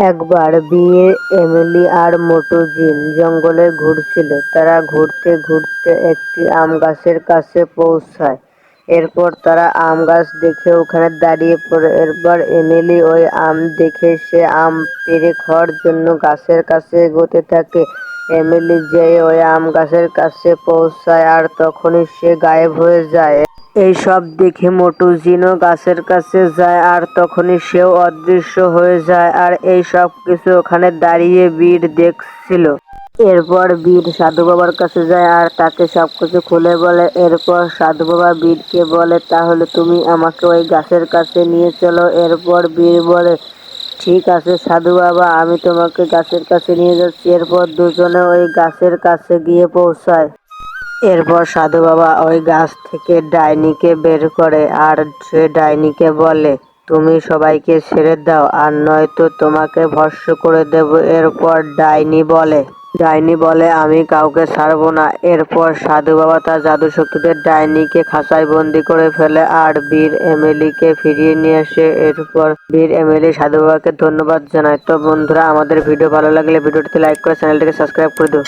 একবার বিয়ে, এমিলি আর মটুজিন জঙ্গলে ঘুরছিল। তারা ঘুরতে ঘুরতে একটি আম গাছের কাছে পৌঁছায়। এরপর তারা আম গাছ দেখে ওখানে দাঁড়িয়ে পড়ে। এরপর এমিলি ওই আম দেখে সে আম পেরে খাওয়ার জন্য গাছের কাছে এগোতে থাকে। এমিলি যেয়ে ওই আম গাছের কাছে পৌঁছায় আর তখনই সে গায়েব হয়ে যায়। এই সব দেখে মোটু জিনও গাছের কাছে যায় আর তখনই সেও অদৃশ্য হয়ে যায় আর এই সব কিছু ওখানে দাঁড়িয়ে বীর দেখছিল। এরপর বীর সাধু বাবার কাছে যায় আর তাকে সবকিছু খুলে বলে। এরপর সাধু বাবা বীরকে বলে, তাহলে তুমি আমাকে ওই গাছের কাছে নিয়ে চলো। এরপর বীর বলে, ঠিক আছে সাধু বাবা, আমি তোমাকে গাছের কাছে নিয়ে যাচ্ছি। এরপর দুজনে ওই গাছের কাছে গিয়ে পৌঁছায়। এরপর সাধু বাবা ওই গাছ থেকে ডাইনিকে বের করে আর সে ডাইনিকে বলে, তুমি সবাইকে ছেড়ে দাও, আর নয়তো তোমাকে ভস্য করে দেব। এরপর ডাইনি বলে ডাইনি বলে, আমি কাউকে ছাড়বো না। এরপর সাধু বাবা তার জাদু শক্তিতে ডাইনিকে খাঁচায় বন্দি করে ফেলে আর বীর এমএলিকে ফিরিয়ে নিয়ে আসে। এরপর বীর এমএলি সাধু বাবাকে ধন্যবাদ জানায়। তো বন্ধুরা, আমাদের ভিডিও ভালো লাগলে ভিডিওটিতে লাইক করে চ্যানেলটিকে সাবস্ক্রাইব করে দিও।